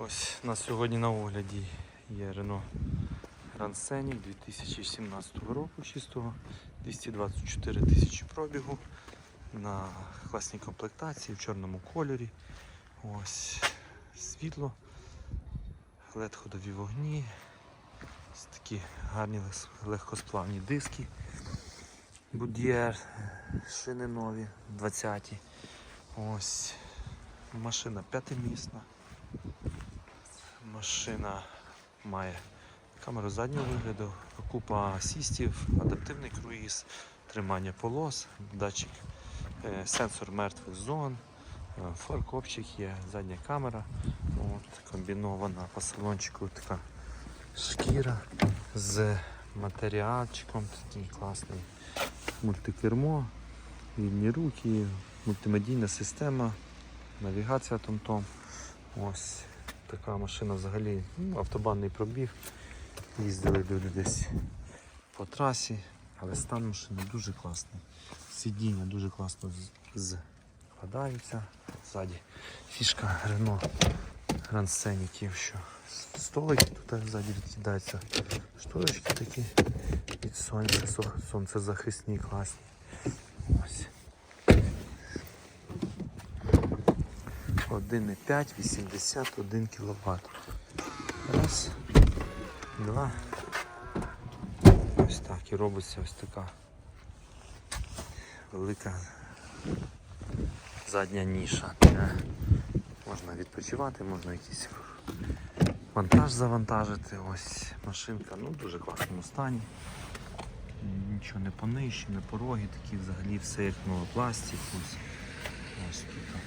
Ось на сьогодні на огляді є Renault Grand Scenic 2017 року чистого, 224 тисячі пробігу на класній комплектації в чорному кольорі. Ось світло, led ходові вогні, ось такі гарні легкосплавні диски. Будьєр, шини нові, 20-ті. Ось машина п'ятимісна. Машина має камеру заднього вигляду, купа асістів, адаптивний круїз, тримання полос, датчик, е, сенсор мертвих зон, е, фаркопчик є, задня камера, от, комбінована по салончику така шкіра з матеріальчиком, такий класний мультикермо, вільні руки, мультимедійна система, навігація том-том. Ось така машина взагалі, ну, автобанний пробіг. Їздили люди десь по трасі, але стан машини дуже класний. Сидіння дуже класно з- складаються. Ззаді фішка Grand Scenic, що столики тут ззаді відкидаються. Шторочки такі від сонця, со- сонцезахисні класні. Ось. 1,5, 81 кВт. Раз, два. Ось так і робиться ось така велика задня ніша. Де можна відпочивати, можна якийсь вантаж завантажити. Ось машинка ну, в дуже класному стані. Нічого не понищено, пороги такі взагалі все як новий пластик. Ось, ось тут.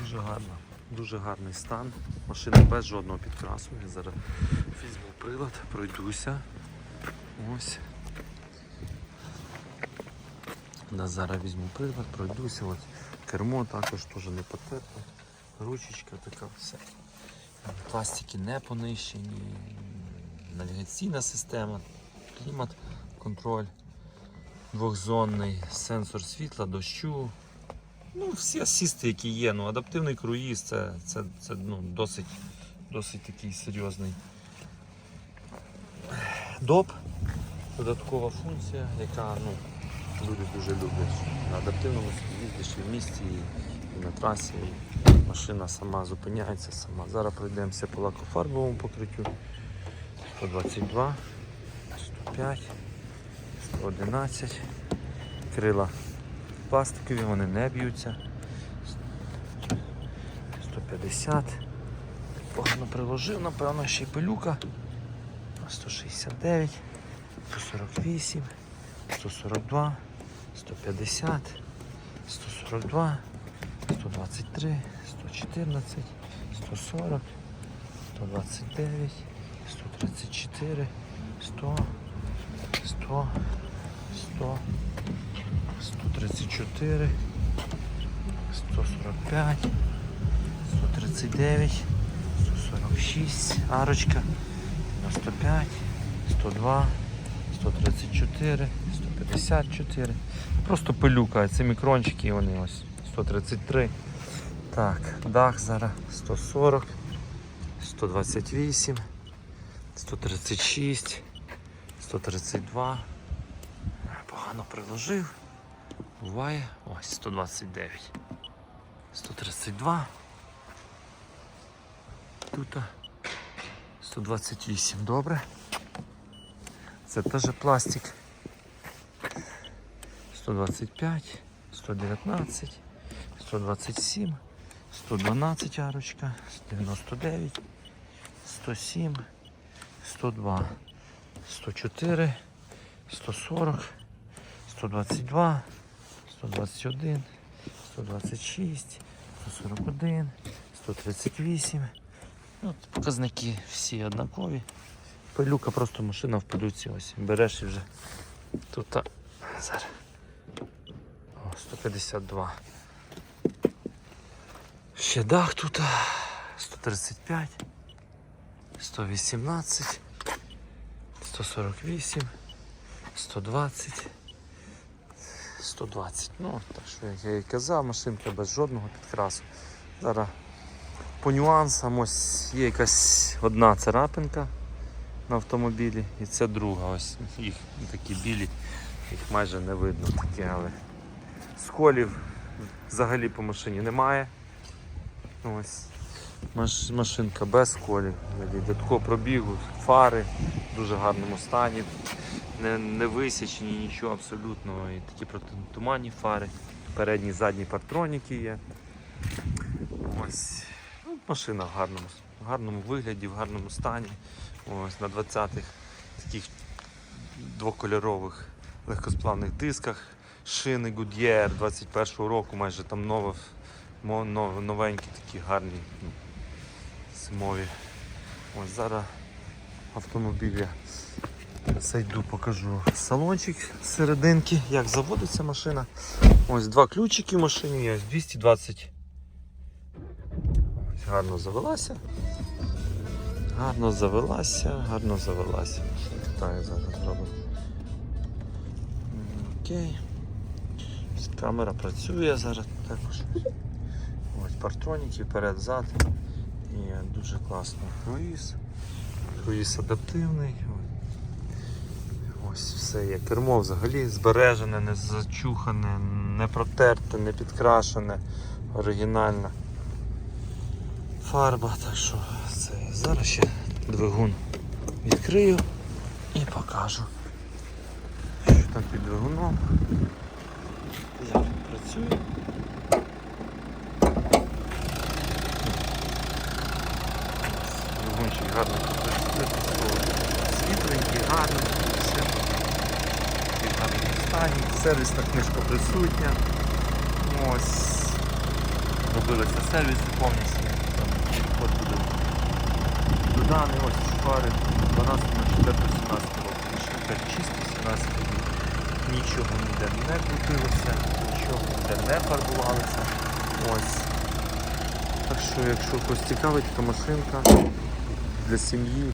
Дуже гарно, дуже гарний стан. Машина без жодного підкрасу. Я зараз візьму прилад, пройдуся. Ось. Да, зараз візьму прилад, пройдуся. Ось. Кермо також теж не потепле. Ручечка така все. Пластики не понищені. Навігаційна система, клімат, контроль, двохзонний, сенсор світла, дощу. Ну, всі асісти, які є. Ну, адаптивний круїз це, це, це ну, досить, досить такий серйозний доп. Додаткова функція, яка ну, люди дуже люблять. На адаптивному їздиш і в місті, і, на трасі. І машина сама зупиняється сама. Зараз пройдемося по лакофарбовому покриттю. 122, 105, 111. Крила пластикові, вони не б'ються. 150. Погано приложив, напевно, ще й пилюка. 169, 148, 142, 150, 142, 123, 114, 140, 129, 134, 100, 100, 100. 134, 145, 139, 146, арочка, 95, 102, 134, 154. Просто пилюка, ці мікрончики вони ось 133. Так, дах зараз 140, 128, 136, 132. Погано приложив. Буває. Ось 129. 132. Тут 128. Добре. Це теж пластик. 125, 119, 127, 112 арочка, 99, 107, 102, 104, 140, 122, 121, 126, 141, 138. Ну, От показники всі однакові. Пилюка просто машина в пилюці ось. Береш і вже тут а, зараз. О, 152. Ще дах тут 135, 118, 148, 120. 120. Ну, так що як я і казав, машинка без жодного підкрасу. Зараз по нюансам ось є якась одна царапинка на автомобілі, і це друга. Ось їх такі білі, їх майже не видно такі, але сколів взагалі по машині немає. Ось. Машинка без взагалі. Додатково пробігу, фари в дуже гарному стані. Не, не висічені нічого абсолютно. І такі протитуманні фари. Передні, задні партроніки є. Ось. Ну, машина в гарному, в гарному вигляді, в гарному стані. Ось на 20-х таких двокольорових легкосплавних дисках. Шини Goodyear 21-го року, майже там нове, новенькі такі гарні ну, зимові. Ось зараз автомобіль зайду, покажу салончик серединки, як заводиться машина. Ось два ключики в машині, ось 220. Ось гарно завелася. Гарно завелася, гарно завелася. Так, зараз зробимо. Окей. Камера працює зараз також. Ось партроніки вперед-зад. І дуже класно. Круїз. Круїз адаптивний. Ось все є. Кермо взагалі збережене, не зачухане, не протерте, не підкрашене, оригінальне. Фарба, так що це зараз ще двигун відкрию і покажу. Що там під двигуном. Він працює. Двигунчик гарно світленький, гарний, все в гарному стані. Сервісна книжка присутня. Ось. Робилися сервіси повністю. Там код буде доданий. Ось фари 12 на 4 17 року. Машинка чисто 17 років. Нічого ніде не крутилося, нічого ніде не фарбувалося. Ось. Так що, якщо когось цікавить, така машинка для сім'ї.